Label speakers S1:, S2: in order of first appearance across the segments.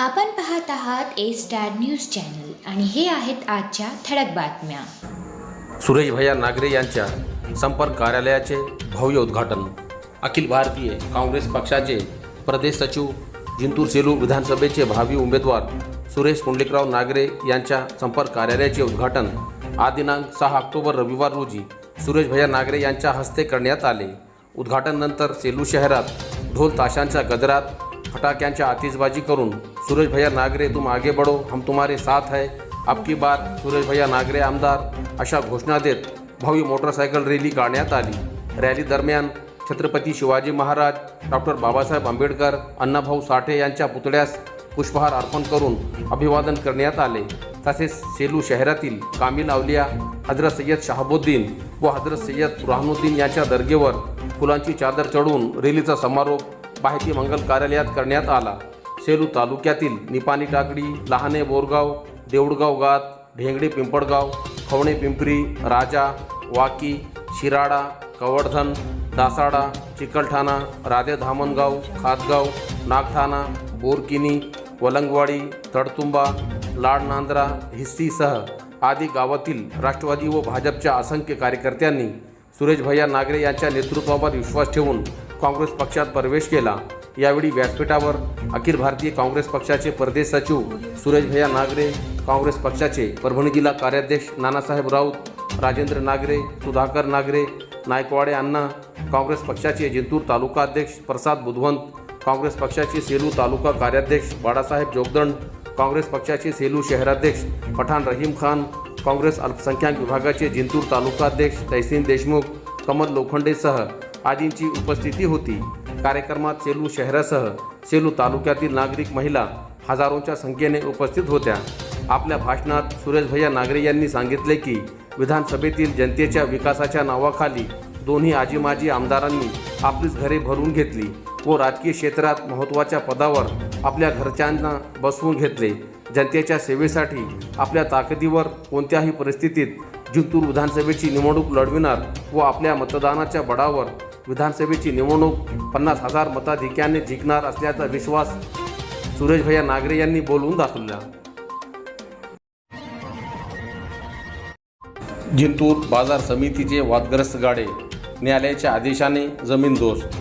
S1: आपण पाहत आहात ए स्टार न्यूज चॅनल आणि हे आहेत आजच्या ठळक बातम्या.
S2: सुरेश भैया नागरे यांच्या संपर्क कार्यालयाचे भव्य उद्घाटन. अखिल भारतीय काँग्रेस पक्षाचे प्रदेश सचिव जिंतूर सेलू विधानसभेचे भावी उमेदवार सुरेश कुंडलिकराव नागरे यांच्या संपर्क कार्यालयाचे उद्घाटन आज दिनांक सहा ऑक्टोबर रविवार रोजी सुरेश भैया नागरे यांच्या हस्ते करण्यात आले. उद्घाटननंतर सेलू शहरात ढोल ताशांच्या गजरात फटाक्यांच्या आतिषबाजी करून सूरज भैया नागरे तुम आगे बढ़ो हम तुम्हारे साथ है। आपकी बार सूरज भैया नागरे आमदार अशा घोषणा देत भव्य मोटरसायकल रॅली काढण्यात आली। रॅली दरम्यान छत्रपती शिवाजी महाराज डॉक्टर बाबासाहेब आंबेडकर अण्णाभाऊ साठे यांच्या पुतळ्यास पुष्पहार अर्पण करून अभिवादन करण्यात आले. तसेच सेलू शहरातील कामिल अवलिया हजरत सय्यद शहाबुद्दीन व हजरत सय्यद बुरहानुद्दीन यांच्या दर्गेवर फुलांची चादर चढवून रॅलीचा समारोप माहिती मंगल कार्यालयात करण्यात आला. सेलू तालुक्यातील निपाणी टाकडी लहाने बोरगाव देऊळगाव गात ढेंगडे पिंपळगाव खवणे पिंपरी राजा वाकी शिराडा कवडधन दासाडा चिकलठाणा राधे धामणगाव खातगाव नागठाणा बोरकिनी वलंगवाडी तडतुंबा लाडनांद्रा हिस्सीसह आदी गावातील राष्ट्रवादी व भाजपच्या असंख्य कार्यकर्त्यांनी सुरेश भैया नागरे यांच्या नेतृत्वावर विश्वास ठेवून काँग्रेस पक्षात प्रवेश केला. यावेळी व्यासपीठावर अखिल भारतीय काँग्रेस पक्षाचे प्रदेश सचिव सुरेश भैया नागरे काँग्रेस पक्षाचे परभणी जिल्हा कार्याध्यक्ष नानासाहेब राऊत राजेंद्र नागरे सुधाकर नागरे नायकवाडे अण्णा काँग्रेस पक्षाचे जिंतूर तालुका अध्यक्ष प्रसाद बुधवंत काँग्रेस पक्षाचे सेलू तालुका कार्याध्यक्ष बाळासाहेब जोगदंड काँग्रेस पक्षाचे सेलू शहराध्यक्ष पठाण रहीम खान काँग्रेस अल्पसंख्याक विभागाचे जिंतूर तालुका अध्यक्ष तहसीन देशमुख कमल लोखंडेसह आदींची उपस्थिती होती. कार्यक्रमात सेलू शहरासह सेलू तालुक्यातील नागरिक महिला हजारोंच्या संख्येने उपस्थित होत्या. आपल्या भाषणात सुरेश भैया नागरे यांनी सांगितले की विधानसभेतील जनतेच्या विकासाच्या नावाखाली दोन्ही आजी माजी आमदारांनी आपलीच घरे भरून घेतली व राजकीय क्षेत्रात महत्त्वाच्या पदावर आपल्या घरच्यांना बसवून घेतले. जनतेच्या सेवेसाठी आपल्या ताकदीवर कोणत्याही परिस्थितीत जिंतूर विधानसभेची निवडणूक लढविणार व आपल्या मतदानाच्या बळावर विधानसभेची निवडणूक पन्नास हजार मताधिक्याने जिंकणार असल्याचा विश्वास सुरेश भैया नागरे यांनी बोलवून दाखवला. जिंतूर बाजार समितीचे वादग्रस्त गाडे न्यायालयाच्या आदेशाने जमीनदोस्त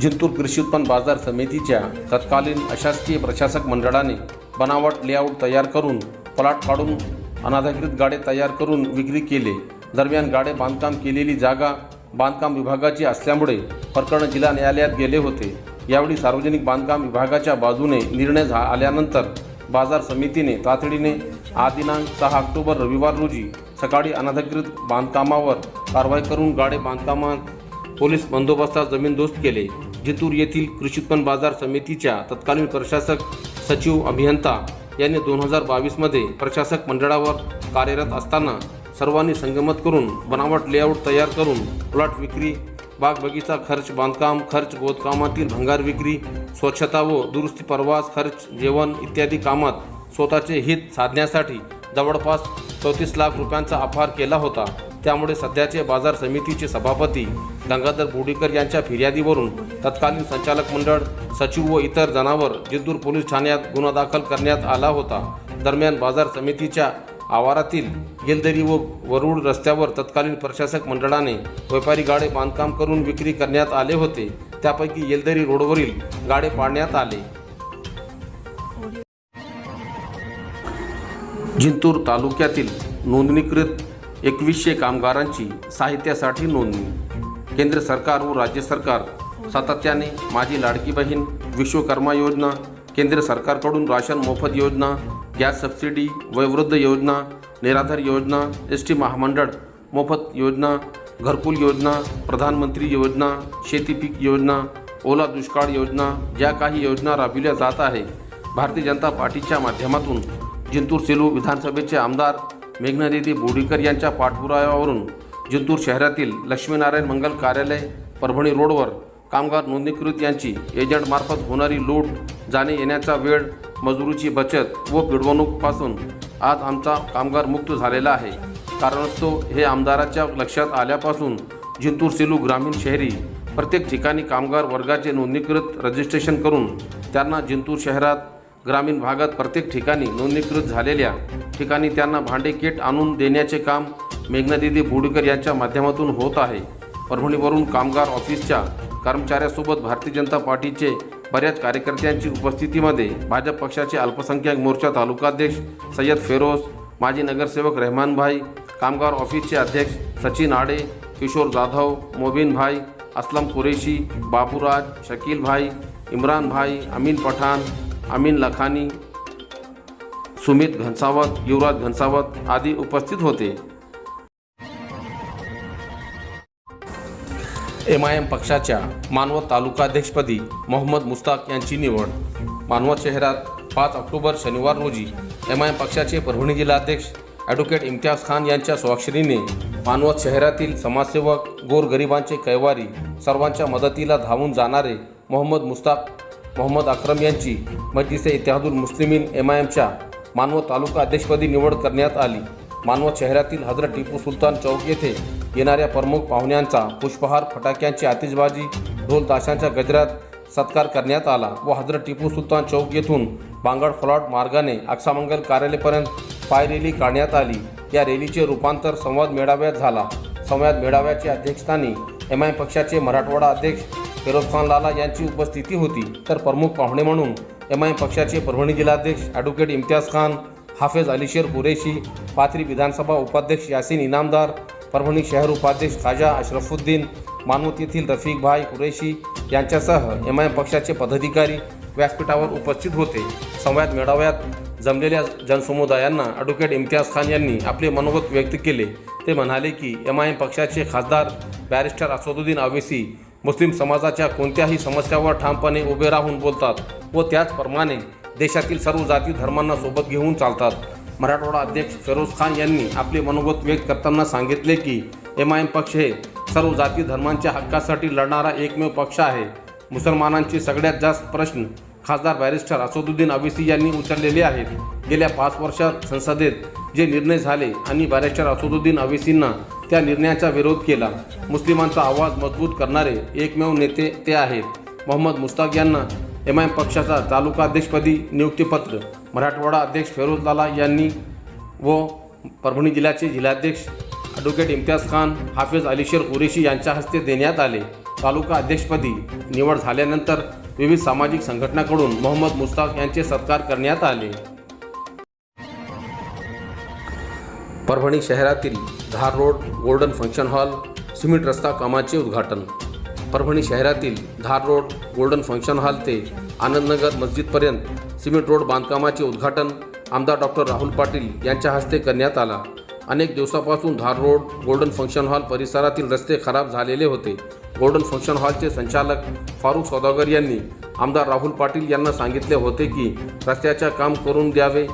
S2: जिंतूर कृषी उत्पन्न बाजार समितीच्या तत्कालीन अशासकीय प्रशासक मंडळाने बनावट लेआउट तयार करून प्लॉट काढून अनाधिकृत गाडे तयार करून विक्री केले. दरम्यान गाडे बांधकाम केलेली जागा बांधकाम विभागाची असल्यामुळे प्रकरण जिल्हा न्यायालयात गेले होते. यावेळी सार्वजनिक बांधकाम विभागाच्या बाजूने निर्णय झा आल्यानंतर बाजार समितीने तातडीने आदिनांक दिनांक सहा ऑक्टोबर रविवार रोजी सकाळी अनधिकृत बांधकामावर कारवाई करून गाडे बांधकामात पोलीस बंदोबस्तात जमीनदोस्त केले. जितूर येथील कृषी उत्पन्न बाजार समितीच्या तत्कालीन प्रशासक सचिव अभियंता यांनी दोन हजार बावीसमध्ये प्रशासक मंडळावर कार्यरत असताना सर्वांनी संगमत करून बनावट लेआउट तयार करून प्लॉट विक्री बाग बगीचा खर्च बांधकाम खर्च गोदकामातील भंगार विक्री स्वच्छता व दुरुस्ती प्रवास खर्च जेवण इत्यादी कामात स्वतःचे हित साधण्यासाठी जवळपास चौतीस लाख रुपयांचा अफार केला होता. त्यामुळे सध्याचे बाजार समितीचे सभापती गंगाधर बोडीकर यांच्या फिर्यादीवरून तत्कालीन संचालक मंडळ सचिव व इतर जणांवर जिंतूर पोलीस ठाण्यात गुन्हा दाखल करण्यात आला होता. दरम्यान बाजार समितीच्या आवारातील येलदरी व वरुड रस्त्यावर तत्कालीन प्रशासक मंडळाने व्यापारी गाडे बांधकाम करून विक्री करण्यात आले होते. त्यापैकी येलदरी रोडवरील गाडे पाडण्यात आले. जिंतूर तालुक्यातील नोंदणीकृत एकवीसशे कामगारांची साहित्यासाठी नोंदणी. केंद्र सरकार व राज्य सरकार सातत्याने माझी लाडकी बहीण विश्वकर्मा योजना केंद्र सरकारकडून राशन मोफत योजना गॅस सबसिडी वयोवृद्ध योजना निराधार योजना एस टी महामंडळ मोफत योजना घरकुल योजना प्रधानमंत्री योजना शेती पीक योजना ओला दुष्काळ योजना या काही योजना राबविल्या जात आहे भारतीय जनता पार्टीच्या माध्यमातून जिंतूर सेलू विधानसभेचे आमदार मेघनादिदी बोडीकर यांच्या पाठपुराव्यावरून जिंतूर शहरातील लक्ष्मीनारायण मंगल कार्यालय परभणी रोडवर कामगार नोंदणीकृत यांची एजंटमार्फत होणारी लूट जाणे येण्याचा वेळ मजुरीची बचत व पिडवणूकपासून आज आमचा कामगार मुक्त झालेला आहे. कारणास्तव हे आमदाराच्या लक्षात आल्यापासून जिंतूर सेलू ग्रामीण शहरी प्रत्येक ठिकाणी कामगार वर्गाचे नोंदणीकृत रजिस्ट्रेशन करून त्यांना जिंतूर शहरात ग्रामीण भागात प्रत्येक ठिकाणी नोंदणीकृत झालेल्या ठिकाणी त्यांना भांडे किट आणून देण्याचे काम मेघनादिदी बोडकर यांच्या माध्यमातून होत आहे. परभणीवरून कामगार ऑफिसच्या कर्मचाऱ्यासोबत भारतीय जनता पार्टीचे बऱ्याच कार्यकर्त्यांची उपस्थितीमध्ये भाजप पक्षाचे अल्पसंख्याक मोर्चा तालुकाध्यक्ष सय्यद फेरोज माजी नगरसेवक रहमानभाई कामगार ऑफिसचे अध्यक्ष सचिन आडे किशोर जाधव मोबिन भाई असलम कुरेशी बाबूराज शकील भाई इम्रान भाई अमीन पठाण अमीन लखानी सुमित घनसावत युवराज घनसावत आदी उपस्थित होते. एम आय एम पक्षाच्या मानवत तालुकाध्यक्षपदी मोहम्मद मुस्ताक यांची निवड. मानवत शहरात पाच ऑक्टोबर शनिवार रोजी एम आय एम पक्षाचे परभणी जिल्हाध्यक्ष ॲडव्होकेट इम्तियाज खान यांच्या स्वाक्षरीने मानवत शहरातील समाजसेवक गोरगरिबांचे कैवारी सर्वांच्या मदतीला धावून जाणारे मोहम्मद मुस्ताक मोहम्मद अक्रम यांची मजलिसे इतिहादुल मुस्लिमीन एम आय एमच्या मानव तालुका अध्यक्षपदी निवड करण्यात आली. मानवत शहरातील हजरत टिपू सुलतान चौक येथे येणाऱ्या प्रमुख पाहुण्यांचा पुष्पहार फटाक्यांची आतिषबाजी ढोल ताशांच्या गजरात सत्कार करण्यात आला व हजरत टिपू सुलतान चौक येथून बांगड फलाट मार्गाने अक्षामंगल कार्यालयापर्यंत पाय रॅली काढण्यात आली. या रॅलीचे रूपांतर संवाद मेळाव्यात झाला. संवाद मेळाव्याच्या अध्यक्षस्थानी एम आय पक्षाचे मराठवाडा अध्यक्ष फिरोज खान लाला यांची उपस्थिती होती तर प्रमुख पाहुणे म्हणून एम आय पक्षाचे परभणी जिल्हाध्यक्ष ॲडव्होकेट इम्तियाज खान हाफेज अलीशेर कुरेशी पाथरी विधानसभा उपाध्यक्ष यासीन इनामदार परभणी शहर उपाध्यक्ष खाजा अशरफुद्दीन मानवत येथील रफिक भाई कुरेशी यांच्यासह एम आय पक्षाचे पदाधिकारी व्यासपीठावर उपस्थित होते. संवाद मेळाव्यात जमलेल्या जनसमुदायांना ॲडव्होकेट इम्तियाज खान यांनी आपले मनोगत व्यक्त केले. ते म्हणाले की एम आय एम पक्षाचे खासदार बॅरिस्टर असदुद्दीन अवेसी मुस्लिम समाजाच्या कोणत्याही समस्यावर ठामपणे उभे राहून बोलतात व त्याचप्रमाणे देशातील सर्व जाती धर्मांना सोबत घेऊन चालतात. मराठवाडा अध्यक्ष फिरोज खान यांनी आपले मनोगत व्यक्त करताना सांगितले की एम आय एम पक्ष हे सर्व जाती धर्मांच्या हक्कासाठी लढणारा एकमेव पक्ष आहे. मुसलमानांचे सगळ्यात जास्त प्रश्न खासदार बॅरिस्टर असदुद्दीन अविसी यांनी उचललेले आहेत. गेल्या पाच वर्षात संसदेत जे निर्णय झाले आणि बॅरिस्टर असदुद्दीन अविसींना त्या निर्णयाचा विरोध केला. मुस्लिमांचा आवाज मजबूत करणारे एकमेव नेते ते आहेत. मोहम्मद मुस्ताक यांना एम आय एम पक्षाचा तालुका अध्यक्षपदी नियुक्तीपत्र. मराठवाडा अध्यक्ष फेरोज लाला यांनी व परभणी जिल्ह्याचे जिल्हाध्यक्ष ॲडव्होकेट इम्तियाज खान हाफिज अलीशेर कुरेशी यांच्या हस्ते देण्यात आले. तालुका अध्यक्षपदी निवड झाल्यानंतर विविध सामाजिक संघटनांकडून मोहम्मद मुस्ताक यांचे सत्कार करण्यात आले. परभणी शहरातील Dhar road golden function hall cement रस्ता कामाचे उद्घाटन. परभणी शहरातील Dhar road golden function hall ते आनंदनगर मस्जिदपर्यंत सिमेंट रोड बांधकामाचे उद्घाटन आमदार डॉक्टर राहुल पाटील यांच्या हस्ते करण्यात आला. अनेक दिवसापासून Dhar road golden function hall परिसरातील रस्ते खराब झालेले होते. गोल्डन फंक्शन हॉलचे संचालक फारुख सौदागर यांनी आमदार राहुल पाटील यांना सांगितले होते की रस्त्याचे काम करून द्यावे.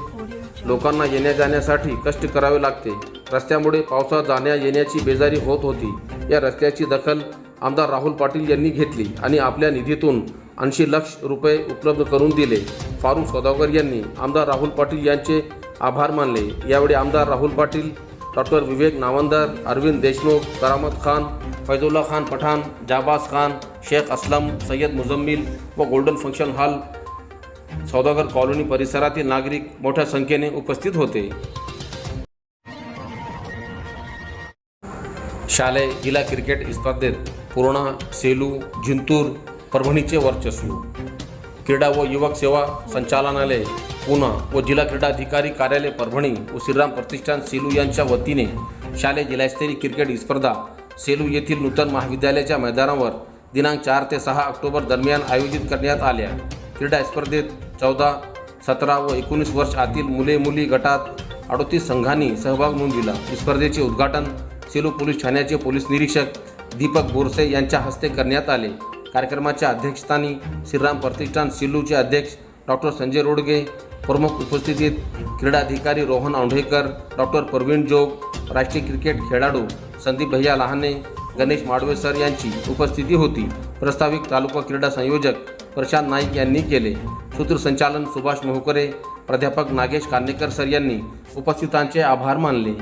S2: लोकांना येण्या जाण्यासाठी कष्ट करावे लागते. रस्त्यामुळे पावसात जाण्या येण्याची बेजारी होत होती. या रस्त्याची दखल आमदार राहुल पाटील यांनी घेतली आणि आपल्या निधीतून ऐंशी लक्ष रुपये उपलब्ध करून दिले. फारुख सौदागर यांनी आमदार राहुल पाटील यांचे आभार मानले. यावेळी आमदार राहुल पाटील डॉक्टर विवेक नावंदर अरविंद देशमुख करामत खान फैजुल्ला खान पठाण जाबाज खान शेख असलम सय्यद मुजम्मिल व golden function hall Saudagar colony परिसरातील नागरिक मोठ्या संख्येने उपस्थित होते. शालेय जिल्हा क्रिकेट स्पर्धेत पूर्णा सेलू जिंतूर परभणीचे वर्चस्व. क्रीडा व युवक सेवा संचालनालय पुणे व जिल्हा क्रीडाधिकारी कार्यालय परभणी व श्रीराम प्रतिष्ठान सेलू यांच्या वतीने शालेय जिल्हास्तरीय क्रिकेट स्पर्धा सेलू येथील नूतन महाविद्यालयाच्या मैदानावर दिनांक चार ते सहा ऑक्टोबर दरम्यान आयोजित करण्यात आल्या. क्रीडा स्पर्धेत चौदा सतरा व एकोणीस वर्ष आतील मुले मुली गटात अडोतीस संघांनी सहभाग नोंदविला स्पर्धेचे उद्घाटन सेलू पोलीस ठाण्याचे पोलीस निरीक्षक दीपक बोरसे यांच्या हस्ते करण्यात आले. कार्यक्रमाच्या अध्यक्षस्थानी श्रीराम प्रतिष्ठान सिल्लूचे अध्यक्ष डॉक्टर संजय रोडगे प्रमुख उपस्थितीत क्रीडाधिकारी रोहन औंढेकर डॉक्टर प्रवीण जोग राष्ट्रीय क्रिकेट खेळाडू संदीप भैया लहाने गणेश माडवे सर यांची उपस्थिती होती. प्रस्ताविक तालुका क्रीडा संयोजक प्रशांत नाईक यांनी केले. सूत्रसंचालन सुभाष मोहकरे प्राध्यापक नागेश कान्नेकर सर यांनी उपस्थितांचे आभार मानले.